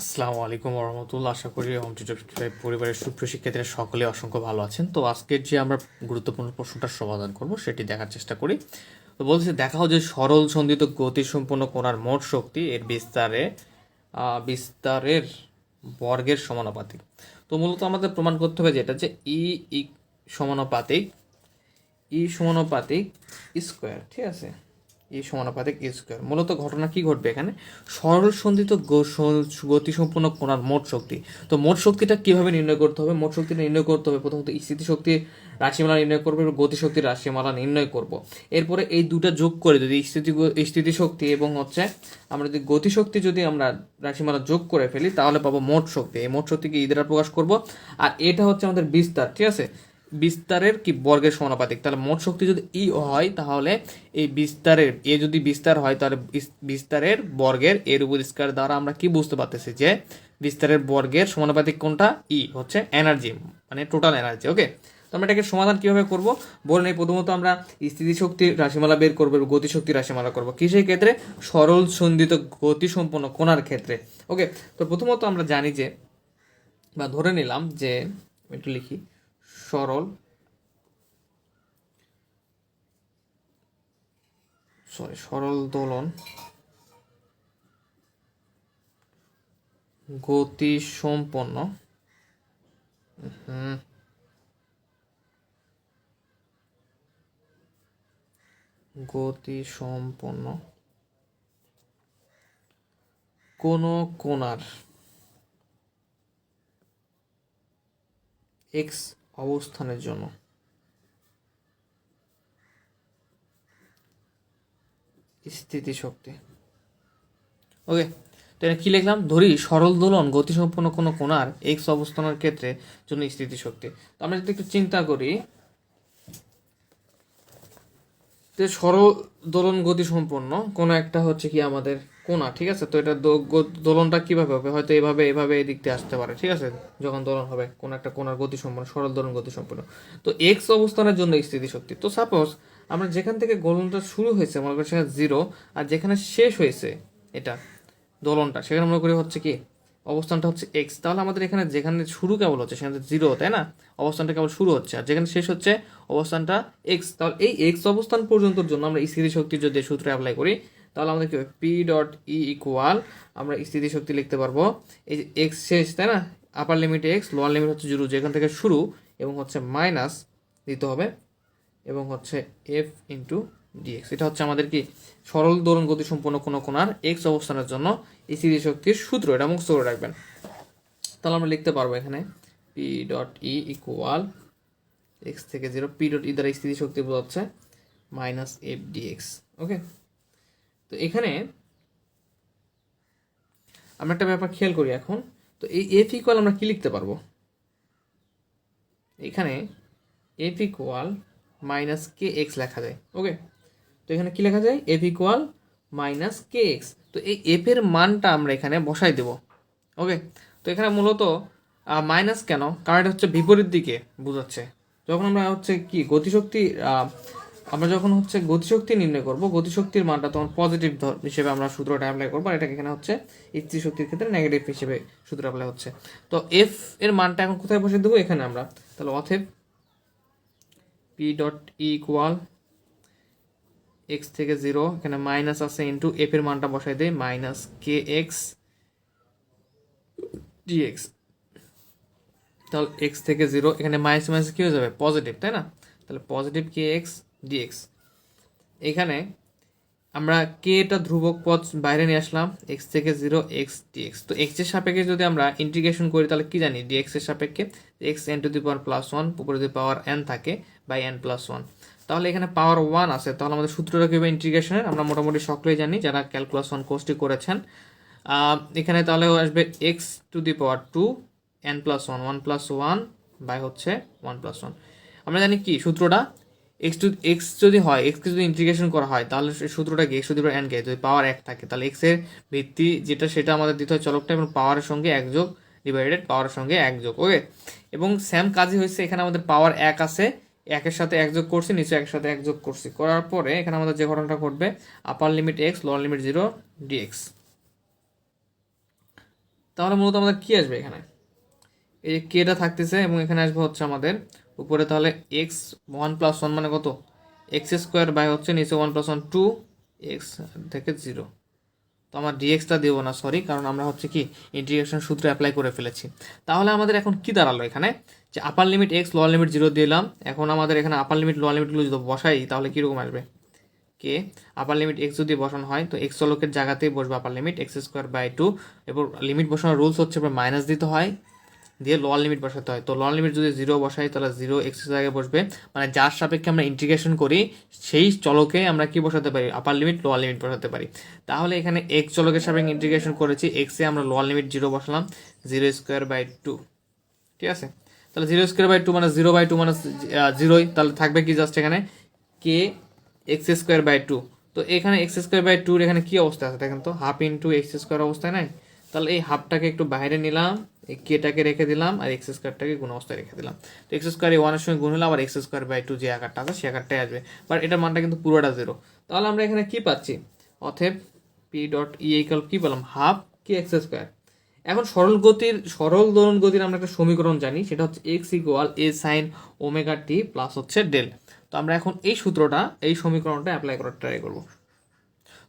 আসসালামু আলাইকুম রহমতুল্লাহ আশা করি হোম টিউটর পরিবারের সুপ্রিয় শিক্ষার্থীরা সকলে অসংখ্য ভালো আছেন। তো আজকের যে আমরা গুরুত্বপূর্ণ প্রশ্নটার সমাধান করব, সেটি দেখার চেষ্টা করি। তো বলছে দেখাও যে সরল সন্ধিত গতিসম্পন্ন কোণার মোট শক্তি এর বিস্তারে বিস্তারের বর্গের সমানুপাতিক। তো মূলত আমাদের প্রমাণ করতে হবে যেটা যে ই ই সমানুপাতিক ই সমানুপাতিক স্কোয়ার ঠিক আছে? ই সমানুপাতিক স্কোয়ার মূলত ঘটনা কি ঘটবে এখানে? সরল সন্ধিত গতিসম্পন্ন কোণার মোট শক্তি। তো মোট শক্তিটা কীভাবে নির্ণয় করতে হবে? মোট শক্তিটা নির্ণয় করতে হবে প্রথমত স্থিতিশক্তি রাশিমালা নির্ণয় করব এবং গতিশক্তির রাশিমালা নির্ণয় করব। এরপরে এই দুটা যোগ করে যদি স্থিতি, স্থিতিশক্তি এবং হচ্ছে আমরা যদি গতিশক্তি যদি আমরা রাশিমালা যোগ করে ফেলি, তাহলে পাবো মোট শক্তি। এই মোট শক্তিকে ই দ্বারা প্রকাশ করব। আর এটা হচ্ছে আমাদের বিস্তার, ঠিক আছে? বিস্তারের কি বর্গের সমানুপাতিক? তাহলে মোট শক্তি যদি ই হয়, তাহলে এই বিস্তারের এ যদি বিস্তার হয়, তাহলে বিস্তারের বর্গের এর উপর স্কয়ার দ্বারা আমরা কি বুঝতে পারতেছি যে বিস্তারের বর্গের সমানুপাতিক কোনটা? ই হচ্ছে এনার্জি মানে টোটাল এনার্জি ওকে তো আমরা এটাকে সমাধান কীভাবে করব? বলে নেই, প্রথমত আমরা স্থিতিশক্তি রাশিমালা বের করব গতিশক্তি রাশিমালা করব। কিসের ক্ষেত্রে? সরল সন্ধিত গতিসম্পন্ন কোনার ক্ষেত্রে ওকে তো প্রথমত আমরা জানি যে, বা ধরে নিলাম যে একটু লিখি। সরল। সরি সরল দোলন। গতি সম্পন্ন। গতি সম্পন্ন। কোন কোণার? এক্স অবস্থানের জন্য। স্থিতিশক্তি। ওকে তো এটা কি লিখলাম? ধরি সরল দোলন গতিসম্পন্ন কোনো কোণার এক্স অবস্থানের ক্ষেত্রে জন্য স্থিতিশক্তি। তো আমরা যদি একটু চিন্তা করি, যে সরল দোলন গতি সম্পন্ন কোনো একটা হচ্ছে কি আমাদের কোণা ঠিক আছে? তো এটা দোলনটা কীভাবে হবে? হয়তো এভাবে এভাবে এদিক দিয়ে আসতে পারে, ঠিক আছে? যখন দোলন হবে, কোন একটা কোণার গতি সম্পন্ন সরল দোলন গতি সম্পন্ন তো এক্স অবস্থানের জন্য স্থিতিশক্তি। তো সাপোজ আমরা যেখান থেকে দোলনটা শুরু হয়েছে, মনে করি সেখানে জিরো আর যেখানে শেষ হয়েছে এটা, দোলনটা, সেখানে মনে করি হচ্ছে কি? অবস্থানটা হচ্ছে এক্স তাহলে আমাদের এখানে যেখানে শুরু কেবল হচ্ছে, সেখানে জিরো তাই না? অবস্থানটা কেবল শুরু হচ্ছে, আর যেখানে শেষ হচ্ছে অবস্থানটা এক্স তাহলে এই এক্স অবস্থান পর্যন্তর জন্য আমরা স্থিতিশক্তির যদি সূত্র অ্যাপ্লাই করি তাহলে আমাদের কি হবে পি ডট ই ইকুয়াল আমরা স্থিতিশক্তি লিখতে পারব। এই যে এক্স শেষ, তাই না? Upper limit x lower limit হচ্ছে জিরো যেখান থেকে শুরু এবং হচ্ছে মাইনাস দিতে হবে এবং হচ্ছে এফ ইন্টু ডিএক্স এটা হচ্ছে আমাদের কি? সরল দোলন গতি সম্পন্ন কোনো কোণার এক্স অবস্থানের জন্য এই স্থিতিশক্তির সূত্র। এটা মুক্ত করে রাখবেন। তাহলে আমরা লিখতে পারব এখানে P dot E equal x থেকে জিরো পি ডট ই দ্বারা স্থিতিশক্তি বোঝাচ্ছে মাইনাস এফ ডিএক্স ওকে তো এখানে আমরা একটা ব্যাপার খেয়াল করি এখন। তো এই এফ ইকুয়াল আমরা কি লিখতে পারব? এখানে F equal minus K x লেখা যায়। ওকে তো এখানে কি লেখা যায়? F equal minus K x তো এই এফ এর মানটা আমরা এখানে বসাই দেব। ওকে তো এখানে মূলত মাইনাস কেন? কারণ এটা হচ্ছে বিপরীত দিকে বোঝাচ্ছে। যখন আমরা হচ্ছে কি, গতিশক্তি আমরা যখন হচ্ছে গতিশক্তি নির্ণয় করব, গতিশক্তির মানটা তখন পজিটিভ হিসেবে আমরা সূত্রটা অ্যাপ্লাই করব, আর এটাকে এখানে হচ্ছে স্থিতি শক্তির ক্ষেত্রে নেগেটিভ হিসেবে সূত্র অ্যাপ্লাই হচ্ছে। তো এফ এর মানটা এখন কোথায় বসে দেবো? এখানে আমরা। তাহলে অথেব পি ডট ইকুয়াল এক্স থেকে জিরো এখানে মাইনাস আছে ইন্টু এফ এর মানটা বসাই দেয় মাইনাস কে এক্স ডিএক্স তাহলে এক্স থেকে জিরো এখানে মাইনাস মাইনাস কি হয়ে যাবে? পজিটিভ তাই না? তাহলে পজিটিভ কে এক্স ডিএক্স এখানে আমরা কে এটা ধ্রুবক পদ বাইরে নিয়ে আসলাম এক্স থেকে জিরো এক্স ডিএক্স তো এক্সের সাপেক্ষে যদি আমরা ইন্টিগ্রেশন করি, তাহলে কি জানি? ডিএক্স এর সাপেক্ষে x n to the power plus one উপরে যদি পাওয়ার এন থাকে বাই এন প্লাস ওয়ান তাহলে এখানে পাওয়ার ওয়ান আছে। তাহলে আমাদের সূত্রটা কি হবে? ইন্টিগ্রেশনের আমরা মোটামুটি সকলেই জানি যারা ক্যালকুলাস ওয়ান কোর্সটি করেছেন। এখানে তাহলে আসবে x to the power two n plus one one plus one by হচ্ছে ওয়ান প্লাস ওয়ান আমরা জানি কি সূত্রটা? এক্স টু এক্স যদি হয় এক্সকে যদি ইন্টিগ্রেশন করা হয়, তাহলে সূত্রটা কি? X to the power n যদি পাওয়ার এক থাকে, তাহলে এক্সের ভিত্তি যেটা সেটা আমাদের দিতে হয় চলকটা এবং পাওয়ারের সঙ্গে এক যোগ ডিভাইডেড পাওয়ারের সঙ্গে এক যোগ ওকে এবং স্যাম কাজই হয়েছে, এখানে আমাদের পাওয়ার এক আছে, একের সাথে এক যোগ করছি, নিচে একের সাথে এক যোগ করছি। করার পরে এখানে আমাদের যে ঘটনাটা ঘটবে upper limit x lower limit zero dx তাহলে মূলত আমাদের কি আসবে এখানে? এই যে কেটা থাকতেছে এবং এখানে আসবে হচ্ছে আমাদের উপরে তাহলে এক্স ওয়ান প্লাস ওয়ান মানে কত? এক্স স্কোয়ার বাই হচ্ছে নিচে one plus one two x থেকে জিরো তো আমার ডিএক্সটা দেবো না সরি কারণ আমরা হচ্ছে কি ইন্টিগ্রেশন সূত্র অ্যাপ্লাই করে ফেলেছি। তাহলে আমাদের এখন কি দাঁড়াল এখানে? যে upper limit x lower limit zero দিলাম, এখন আমাদের এখানে আপার লিমিট লোয়ার লিমিটগুলো যদি বসাই, তাহলে কীরকম আসবে? কে? আপার লিমিট এক্স যদি বসানো হয়, তো এক্স চলকের জায়গাতেই বসবে upper limit x square by two এবং লিমিট বসানোর রুলস হচ্ছে মাইনাস দিতে হয়। দিয়ে লোয়ার লিমিট বসাতে হয়। তো লোয়ার লিমিট যদি জিরো বসাই, তাহলে জিরো এক্স জায়গায় বসবে। মানে যার সাপেক্ষে আমরা ইন্টিগ্রেশন করি, সেই চলকে আমরা কি বসাতে পারি? আপার লিমিট লোয়ার লিমিট বসাতে পারি। তাহলে এখানে এক্স চলকের সাপেক্ষে ইন্টিগ্রেশন করেছি। এক্সে আমরা লোয়ার লিমিট জিরো বসালাম। জিরো স্কোয়ার বাই টু ঠিক আছে? তাহলে জিরো স্কোয়ার বাই টু মানে জিরো বাই টু মানে জিরোই তাহলে থাকবে কি জাস্ট এখানে? K x square by two তো এখানে এক্স স্কোয়ার বাই টুর এখানে কি অবস্থা আছে? দেখেন তো হাফ ইন্টু এক্স স্কোয়ার অবস্থায় নাই? তাহলে এই হাফটাকে একটু বাইরে নিলাম, এই কেটাকে রেখে দিলাম, আর এক্স স্কোয়ারটাকে গুণ অবস্থায় রেখে দিলাম। তো এক্স স্কোয়ার এই ওয়ানের সঙ্গে গুণ হলে আবার এক্স স্কোয়ার বাই টু যে আকারটা আছে সে আকারটাই আসবে। বাট এটার মানটা কিন্তু পুরোটা জিরো। তাহলে আমরা এখানে কি পাচ্ছি? অথেব পি ডট ই ইকাল কী পেলাম? হাফ কি এক্স স্কোয়ার এখন সরল গতির, সরল দোলন গতির আমরা একটা সমীকরণ জানি, সেটা হচ্ছে x equal A sine omega T plus হচ্ছে ডেল তো আমরা এখন এই সূত্রটা, এই সমীকরণটা অ্যাপ্লাই করার ট্রাই করব।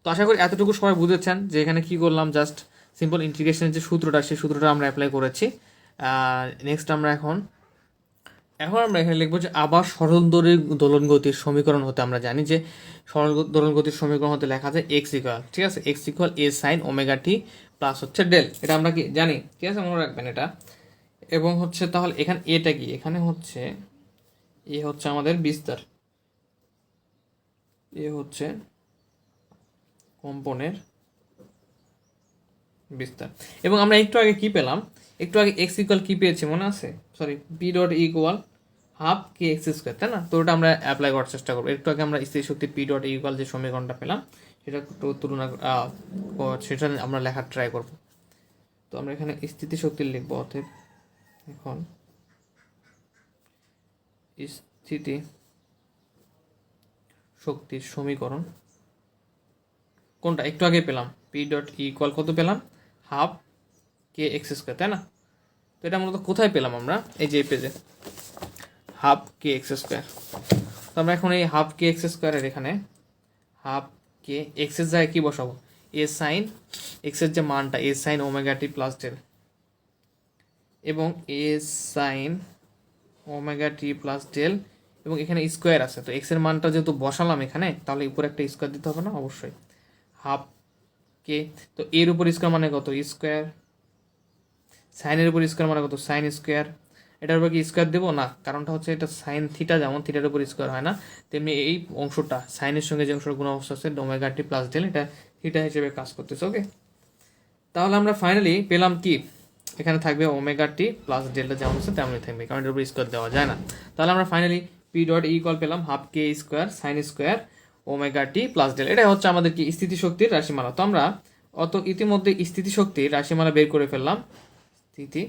তো আশা করি এতটুকু সবাই বুঝেছেন যে এখানে কি করলাম? জাস্ট সিম্পল ইন্টিগ্রেশনের যে সূত্রটা, সেই সূত্রটা আমরা অ্যাপ্লাই করেছি। নেক্সট আমরা এখন এখন আমরা এখানে লিখব যে আবার সরল দোলন গতির সমীকরণ হতে আমরা জানি যে সরল দোলন গতির সমীকরণ হতে লেখা যায় এক্স ইকুয়াল ঠিক আছে? X equal A sine omega T plus হচ্ছে ডেল এটা আমরা কি জানি? ঠিক আছে, মনে রাখবেন এটা। এবং হচ্ছে তাহলে এখানে এটা কি? এখানে হচ্ছে এ হচ্ছে আমাদের বিস্তার। এ হচ্ছে কম্পনের বিস্তার। এবং আমরা একটু আগে কি পেলাম? একটু আগে এক্স ইকুয়াল কী পেয়েছি মনে আছে? Sorry P dot equal half K x square তাই না? তো ওটা আমরা অ্যাপ্লাই করার চেষ্টা করব। একটু আগে আমরা স্থির শক্তি পি ডট ইকুয়াল যে সমীকরণটা পেলাম, সেটা একটু তুলনা সেটা আমরা লেখার ট্রাই করব। তো আমরা এখানে স্থিতি শক্তি লিখব, অতএব এখন স্থিতি শক্তির সমীকরণ। কোনটা? একটু আগে পেলাম পি ডট ইকুয়াল কত পেলাম? হাফ কে এক্স স্কোয়ার তাই না? তো এটা মূলত কোথায় পেলাম আমরা? এই যে পেজে হাফ কে এক্স স্কোয়ার তো আমরা এখন এই হাফ কে এক্স স্কোয়ারের এখানে হাফ কে এক্সের জায়গায় কী বসাবো? এ সাইন এক্সের যে মানটা A sine omega T plus del এবং A sine omega T plus del এবং এখানে স্কোয়ার আছে। তো এক্সের মানটা যেহেতু বসালাম এখানে, তাহলে উপরে একটা স্কোয়ার দিতে হবে না? অবশ্যই। হাফ কে তো এর উপর স্কোয়ার মানে কত? স্কোয়ার সাইনের উপর স্কোয়ার মানে কত? সাইন স্কোয়ার এটার উপর কি স্কোয়ার দেবো? না, কারণটা হচ্ছে এটা সাইন থিটা যেমন থিটার উপর স্কোয়ার হয় না, তেমনি এই অংশটা সাইনের সঙ্গে যে অংশটা গুণ অবস্থা আছে ওমেগা টি প্লাস ডেল এটা থিটা হিসেবে কাজ করতেছে ওকে তাহলে আমরা ফাইনালি পেলাম কি? এখানে থাকবে ওমেগা টি প্লাস ডেল্টা যেমন আছে তেমনই থাকবে, কারণ এটার উপর স্কোয়ার দেওয়া যায় না। তাহলে আমরা ফাইনালি পি ডট ইকুয়াল পেলাম half K square sine square omega T plus del এটা হচ্ছে আমাদের কি স্থিতিশক্তির রাশিমালা। তো আমরা অত ইতিমধ্যে স্থিতিশক্তির রাশিমালা বের করে ফেললাম। স্থিতি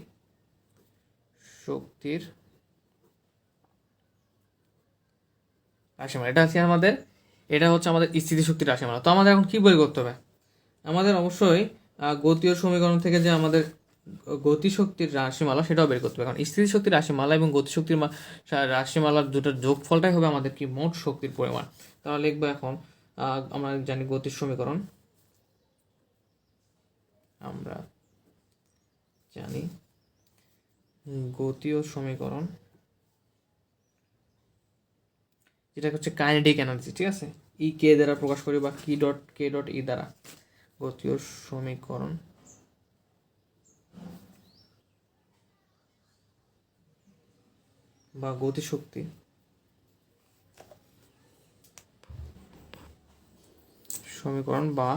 শক্তির রাশিমালা। এটা হচ্ছে আমাদের, এটা হচ্ছে আমাদের স্থিতিশক্তির রাশিমালা। তো আমাদের এখন কি বের করতে হবে? আমাদের অবশ্যই গতীয় সমীকরণ থেকে যে আমাদের গতিশক্তির রাশিমালা, সেটাও বের করতে হবে। কারণ স্থিতিশক্তির রাশিমালা এবং গতিশক্তির রাশিমালার দুটোর যোগফলটাই হবে আমাদের কি? মোট শক্তির পরিমাণ। তাহলে লিখব এখন আমরা জানি গতির সমীকরণ। আমরা জানি গতীয় সমীকরণ যেটা হচ্ছে কাইনেটিক এনার্জি ঠিক আছে? ই কে দ্বারা প্রকাশ করি বা কি ডট কে ডট ই দ্বারা। গতীয় সমীকরণ। বা গতিশক্তি। সমীকরণ বা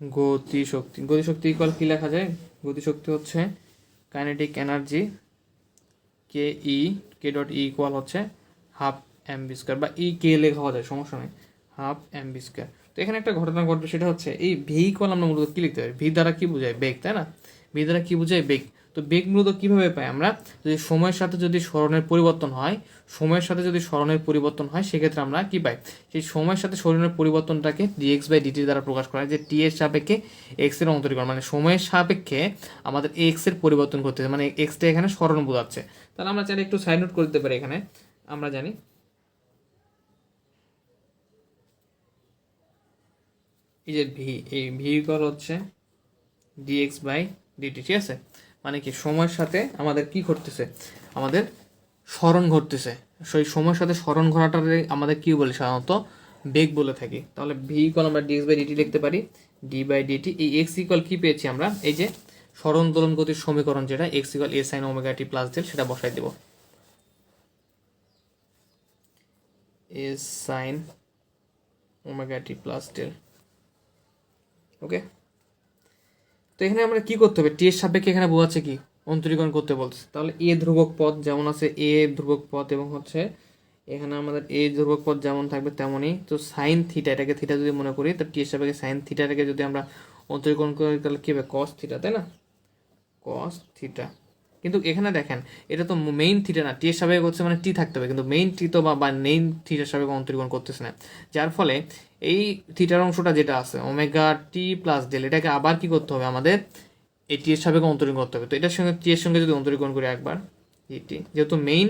গতিশক্তি গতিশক্তি ইকুয়াল কি লেখা যায়? গতিশক্তি হচ্ছে kinetic energy K E K dot E equal হচ্ছে হাফ এম বি স্কোয়ার বা ই কে লেখা যায়, সমস্যা নেই। হাফ এম স্কোয়ার তো এখানে একটা ঘটনা ঘটবে, সেটা হচ্ছে এই ভি ইকুয়াল আমরা মূলত কি লিখতে পারি? ভি দ্বারা কি বোঝায়? বেগ, তাই না? ভি দ্বারা কি বোঝায়? বেগ। তো বেগ মূলত কীভাবে পাই আমরা? যদি সময়ের সাথে যদি স্মরণের পরিবর্তন হয়, সময়ের সাথে যদি স্মরণের পরিবর্তন হয়, সেক্ষেত্রে আমরা কি পাই? সেই সময়ের সাথে স্মরণের পরিবর্তনটাকে ডিএক্স বাই ডিটি দ্বারা প্রকাশ করা হয়, যে টি এর সাপেক্ষে এক্সের অন্তরীকরণ মানে সময়ের সাপেক্ষে আমাদের এক্সের পরিবর্তন করতে মানে এক্সটা এখানে স্মরণ বোঝাচ্ছে। তাহলে আমরা চাইলে একটু সাইড নোট করে দিতে পারি এখানে, আমরা জানি। এই যে ভি এই ভি ইকুয়াল হচ্ছে ডিএক্স বাই ডিটি ঠিক আছে? মানে কি, সময়ের সাথে আমাদের কি ঘটতেছে? আমাদের স্মরণ ঘটতেছে। সেই সময়ের সাথে স্মরণ ঘটাটারে আমাদের কি বলি? সাধারণত বেগ বলে থাকি। তাহলে ভি ইকুয়াল আমরা ডিএক্স বাই ডিটি লিখতে পারি। ডি বাই ডিটি এই এক্স ইকুয়াল কী পেয়েছি আমরা? এই যে স্মরণ দোলন গতির সমীকরণ যেটা x equal A sine omega T plus del সেটা বসাই দেব। S sine omega T plus del okay তো এখানে আমরা কি করতে হবে? টি এর সাপেক্ষে এখানে বোঝাচ্ছে কি? অন্তরীকরণ করতে বলছে। তাহলে এ ধ্রুবক পদ যেমন আছে এ ধ্রুবক পদ এবং হচ্ছে এখানে আমাদের এ ধ্রুবক পদ যেমন থাকবে তেমনই। তো সাইন থিটা এটাকে থিটা যদি মনে করি, তো টি এর সাপেক্ষে সাইন থিটাটাকে যদি আমরা অন্তরীকরণ করি, তাহলে কী হবে? কস থিটা তাই না? কস থিটা কিন্তু এখানে দেখেন, এটা তো মেইন থিটা না। টি এর সাপেক্ষে হচ্ছে মানে টি থাকতে হবে, কিন্তু মেইন টি তো বা মেইন থিটার সাপেক্ষে অন্তরীকরণ করতেছে না। যার ফলে এই থিটার অংশটা যেটা আছে, ওমেগা টি প্লাস ডেল, এটাকে আবার কি করতে হবে আমাদের? এই টি এর সাপেক্ষে অন্তরীকরণ করতে হবে। তো এটার সঙ্গে, টি এর সঙ্গে যদি অন্তরীকরণ করি একবার টি, যেহেতু মেইন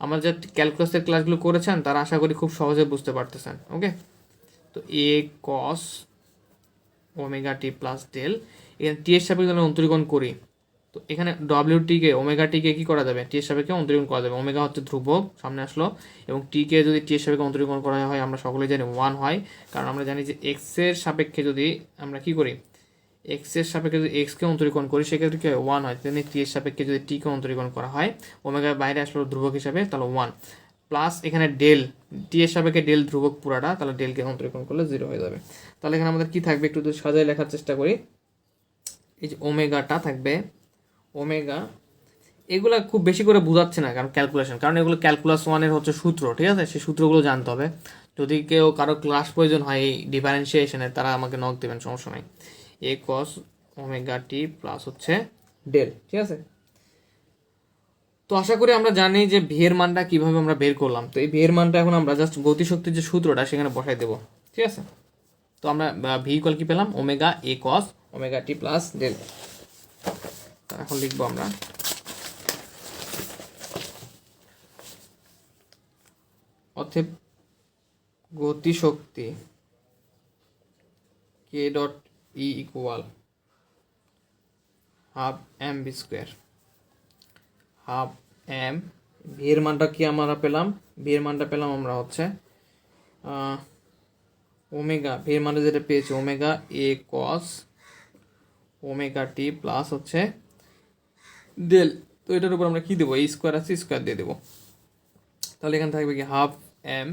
আমার যা ক্যালকুলাসের ক্লাসগুলো করেছেন, তারা আশা করি খুব সহজে বুঝতে পারতেছেন ওকে তো A cos omega T plus del, এখানে টি এর সাপেক্ষে যদি অন্তরীকরণ করি তো এখানে ডব্লিউ টিকে ওমেগা টিকে কি করা যাবে? টি এর সাপেক্ষে অন্তরীকরণ করা যাবে। ওমেগা হচ্ছে ধ্রুবক, সামনে আসলো। এবং টিকে যদি টি এর সাপেক্ষে অন্তরীকরণ করা হয়, আমরা সকলেই জানি ওয়ান হয়। কারণ আমরা জানি যে এক্সের সাপেক্ষে যদি আমরা কি করি? এক্সের সাপেক্ষে যদি এক্সকে অন্তরীকরণ করি, সেক্ষেত্রে কি হয়? ওয়ান হয়। তেমনি টি এর সাপেক্ষে যদি টিকে অন্তরীকরণ করা হয় ওমেগা বাইরে আসলো ধ্রুবক হিসাবে, তাহলে ওয়ান প্লাস এখানে ডেল টি এর সাপেক্ষে ডেল ধ্রুবক পুরাটা, তাহলে ডেলকে অন্তরীকরণ করলে জিরো হয়ে যাবে। তাহলে এখানে আমাদের কি থাকবে? একটু যদি সাজায় লেখার চেষ্টা করি। এই যে ওমেগাটা থাকবে ওমেগা, এগুলো খুব বেশি করে বোঝাচ্ছে না কারণ ক্যালকুলেশন কারণ এগুলো ক্যালকুলাস ওয়ানের হচ্ছে সূত্র, ঠিক আছে? সেই সূত্রগুলো জানতে হবে। যদি কেউ কারও ক্লাস প্রয়োজন হয় এই ডিফারেন্সিয়েশনের তারা আমাকে নক দেবেন, সমস্যা নাই। A cos omega T plus হচ্ছে ডেল ঠিক আছে? তো আশা করি আমরা জানি যে ভিয়ের মানটা কীভাবে আমরা বের করলাম। তো এই ভিয়ের মানটা এখন আমরা জাস্ট গতিশক্তির যে সূত্রটা, সেখানে বসাই দেবো, ঠিক আছে? তো আমরা ভি ইকুয়াল কি পেলাম? Omega A cos omega T plus del এখন লিখব আমরা। অতএব গতিশক্তি K dot E equal half M V square half M এর মানটা কি আমরা পেলাম? এর মানটা পেলাম আমরা হচ্ছে ওমেগা এর মানটা যেটা পেয়েছি omega A cos omega T plus হচ্ছে ডেল তো এটার উপর আমরা কি দেবো? এই স্কোয়ার আছে স্কোয়ার দিয়ে দেবো। তাহলে এখানে থাকবে কি half M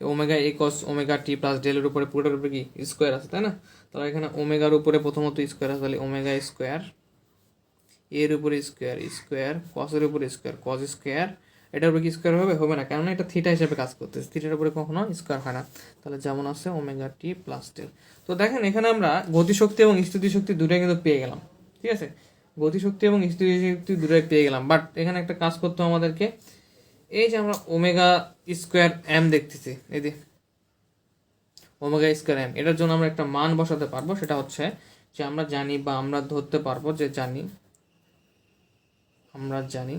omega A cos omega T plus ডেলের উপরে পুরোটার উপরে কি স্কোয়ার আছে, তাই না? তাহলে এখানে ওমেগার উপরে প্রথমত স্কোয়ার আছে, তাহলে ওমেগা স্কোয়ার এর উপরে স্কোয়ার স্কোয়ার কসের উপরে স্কোয়ার কস স্কোয়ার এটার উপরে কি স্কোয়ার হবে? হবে না, কেননা এটা থিটা হিসেবে কাজ করতেছে। থিটার উপরে কখনো স্কোয়ার হয় না। তাহলে যেমন আছে ওমেগা টি প্লাস ডেল তো দেখেন এখানে আমরা গতিশক্তি এবং স্থিতিশক্তি দুটাই কিন্তু পেয়ে গেলাম। ঠিক আছে? গতিশক্তি এবং স্থিতিশক্তি দুটাই পেয়ে গেলাম। বাট এখানে একটা কাজ করতে হবে আমাদেরকে। এই যে আমরা ওমেগা স্কোয়ার এম দেখতেছি, এই যে ওমেগা স্কোয়ার এম এটার জন্য আমরা একটা মান বসাতে পারব। সেটা হচ্ছে যে আমরা জানি বা আমরা ধরতে পারব যে জানি, আমরা জানি,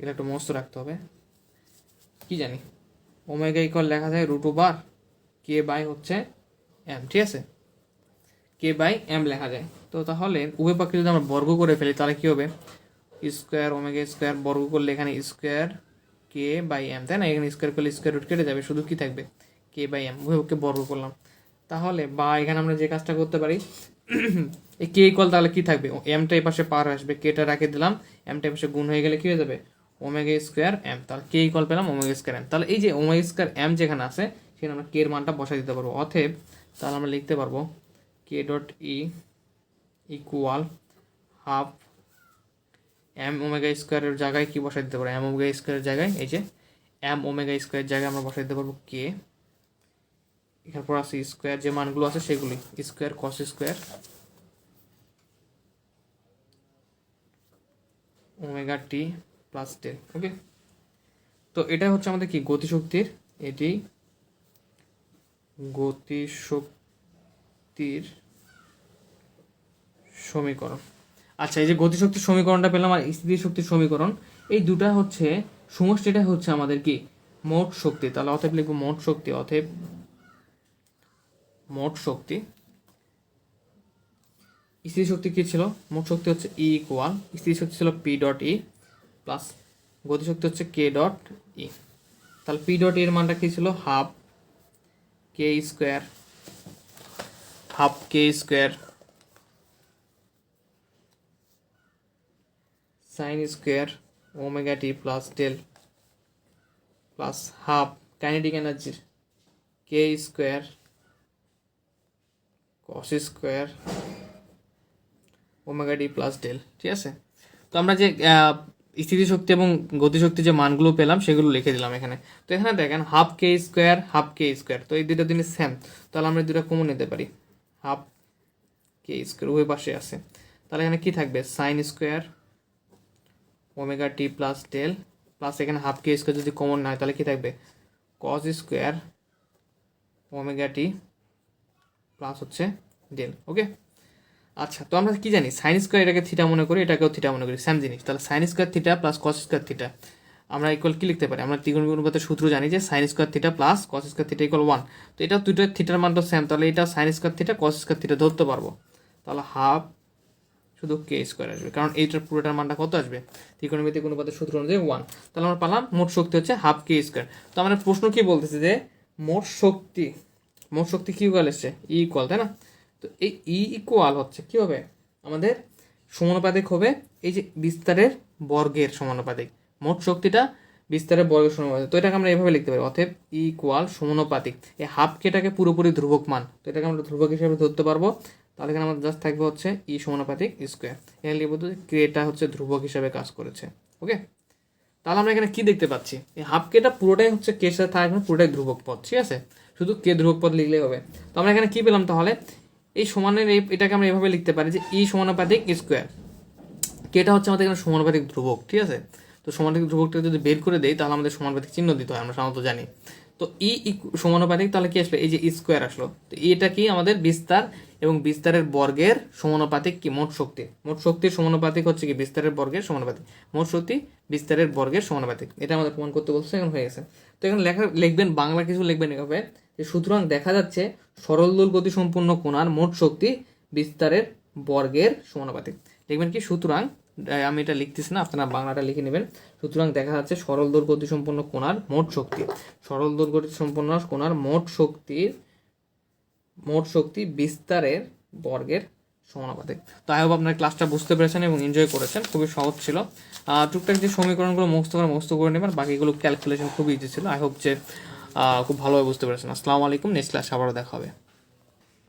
এটা একটু মস্ত রাখতে হবে। কি জানি? ওমেগা ইকল লেখা যায় রুট ওভার কে বাই হচ্ছে এম ঠিক আছে? কে বাই এম লেখা যায়। তো তাহলে উভয় পক্ষে যদি আমরা বর্গ করে ফেলি, তাহলে কি হবে? স্কোয়ার ওমেগা স্কোয়ার বর্গ করলে এখানে স্কোয়ার কে বাই এম তাই না? এখানে স্কোয়ার করলে স্কোয়ার রুট কেটে যাবে, শুধু কি থাকবে? কে বাই এম উভয়কে বর্গ করলাম। তাহলে বা এখানে আমরা যে কাজটা করতে পারি, এই কে ইকুয়াল তাহলে কি থাকবে? এমটা এই পাশে পার আসবে কেটা রাখে দিলাম এমটা এই পাশে গুণ হয়ে গেলে কি হয়ে যাবে? ওমেগা স্কোয়ার এম তাহলে কে ইকুয়াল পেলাম ওমেগা স্কোয়ার এম তাহলে এই যে ওমেগা স্কোয়ার এম যেখানে আছে, সেখানে আমরা কে এর মানটা বসাই দিতে পারব। অতএব তাহলে আমরা লিখতে পারব K dot E equal half M omega স্কোয়ারের জায়গায় কি বসাই দিতে পারব এম ওমেগা স্কোয়ারের জায়গায়, এই যে এম ওমেগা স্কোয়ারের জায়গায় আমরা বসাই দিতে পারব কে এখানে পর আছে স্কোয়ার যে মানগুলো আছে সেগুলি square cos square omega T plus ten okay তো এটা হচ্ছে আমাদের কি? গতিশক্তির, এটি গতিশক্তির সমীকরণ। আচ্ছা এই যে গতিশক্তির সমীকরণটা পেলাম আর স্থিতিশক্তির সমীকরণ, এই দুটা হচ্ছে সমষ্টিটা হচ্ছে আমাদের কি? মোট শক্তি। তাহলে অতএব লিখব মোট শক্তি, অতএব মোট শক্তি। স্থিতি শক্তি কি ছিল? মোট শক্তি হচ্ছে ই ইকুয়াল স্থিতি শক্তি ছিল পি ডট ই প্লাস গতিশক্তি হচ্ছে কে ডট ই তাহলে পি ডট এর মানটা কি ছিল? Half K square half K square sine square omega T plus del plus half kinetic এনার্জির K square cos square omega D plus del ঠিক আছে? তো আমরা যে স্থিতিশক্তি এবং গতিশক্তি যে মানগুলো পেলাম, সেগুলো লিখে দিলাম এখানে। তো এখানে দেখেন half K square half K square তো এই দুটো জিনিস সেম তাহলে আমরা দুটো কমন নিতে পারি। হাফ কে স্কোয়ার উভয় পাশে আছে। তাহলে এখানে কি থাকবে? Sine square omega T plus del plus এখানে হাফ কে স্কোয়ার যদি কমন না হয়, তাহলে কি থাকবে? Cos square omega T plus হচ্ছে ডেল ওকে আচ্ছা তো আমরা কি জানি? সাইন স্কোয়ার এটাকে থিটা মনে করি, এটাকেও থিটা মনে করি সেম জিনিস। তাহলে sine square theta plus cos square theta আমরা ইকুয়াল কি লিখতে পারি? আমরা ত্রিকোণ অনুপাতের সূত্র জানি যে sine square theta plus cos square theta equal one তো এটা দুটো থিটার মানটা সেম তাহলে এটা sine square theta cos square theta ধরতে পারব। তাহলে হাফ শুধু কে স্কোয়ার আসবে। কারণ এইটার পুরোটার মানটা কত আসবে? ত্রিকোণমিতিক অনুপাতের সূত্র অনুযায়ী ওয়ান তাহলে আমরা পালাম, মোট শক্তি হচ্ছে হাফ কে স্কোয়ার তো আমাদের প্রশ্ন কি বলতেছে যে, মোট শক্তি মোট শক্তি কি ইকুয়াল এসছে? ই ইকুয়াল তাই না? তো এই ই ইকুয়াল হচ্ছে কি হবে? আমাদের সমানুপাতিক হবে এই যে বিস্তারের বর্গের সমানুপাতিক। মোট শক্তিটা বিস্তারের বর্গের সমানুপাতিক। তো এটাকে আমরা এভাবে লিখতে পারি, অতএব ইকুয়াল সমানুপাতিক। এই হাফ কেটাকে পুরোপুরি ধ্রুবক মান। তো এটাকে আমরা ধ্রুবক হিসেবে ধরতে পারব। তাহলে এখানে আমাদের জাস্ট থাকবে হচ্ছে ই সমানুপাতিক স্কোয়ার এখানে লিখব যে ক্রিয়েটা হচ্ছে ধ্রুবক হিসাবে কাজ করেছে ওকে তাহলে আমরা এখানে কি দেখতে পাচ্ছি? এই হাফ কেটা পুরোটাই হচ্ছে কে সাথে থাকবে, পুরোটাই ধ্রুবক পদ, ঠিক আছে? শুধু কে ধ্রুবক পদ লিখলেই হবে। তো আমরা এখানে কি পেলাম তাহলে? এই সমানের এই, এটাকে আমরা এভাবে লিখতে পারি যে ই সমানুপাতিক স্কোয়ার কেটা হচ্ছে আমাদের এখানে সমানুপাতিক ধ্রুবক, ঠিক আছে? তো সমানুপাতিক ধ্রুবকটা যদি বের করে দেই, তাহলে আমাদের সমানুপাতিক চিহ্ন দিতে হয়, আমরা সাধারণত জানি। তো ই সমানুপাতিক তাহলে কি আসলো এই যে স্কোয়ার আসলো। তো এটা কি আমাদের বিস্তার এবং বিস্তারের বর্গের সমানুপাতিক কি? মোট শক্তি। মোট শক্তির সমানুপাতিক হচ্ছে কি? বিস্তারের বর্গের সমানুপাতিক। মোট শক্তি বিস্তারের বর্গের সমানুপাতিক। এটা আমাদের প্রমাণ করতে বলছে, এখন হয়ে গেছে। তো এখন লেখা, লিখবেন, বাংলা কিছু লিখবেন এভাবে যে, সুতরাং দেখা যাচ্ছে সরল দোল গতি সম্পূর্ণ কোণার মোট শক্তি বিস্তারের বর্গের সমানুপাতিক। লিখবেন কি? সুতরাং আমি এটা লিখতেছি না, আপনারা বাংলাটা লিখে নেবেন। সুতরাং দেখা যাচ্ছে সরল দোল গতি সম্পন্ন কোণার মোট শক্তি। সরল দোল গতি সম্পন্ন কোণার মোট শক্তির মোট শক্তি বিস্তারের বর্গের সমানুপাতিক। তো আই হোপ আপনার ক্লাসটা বুঝতে পেরেছেন এবং এনজয় করেছেন, খুবই সহজ ছিল। টুকটাক যে সমীকরণগুলো মুখস্থ করে মুখস্থ করে নেবেন, বাকিগুলো ক্যালকুলেশন খুবই ইজি ছিল। আই হোপ যে খুব ভালোভাবে বুঝতে পেরেছেন। আসসালামু আলাইকুম নেক্সট ক্লাস আবারও দেখা হবে।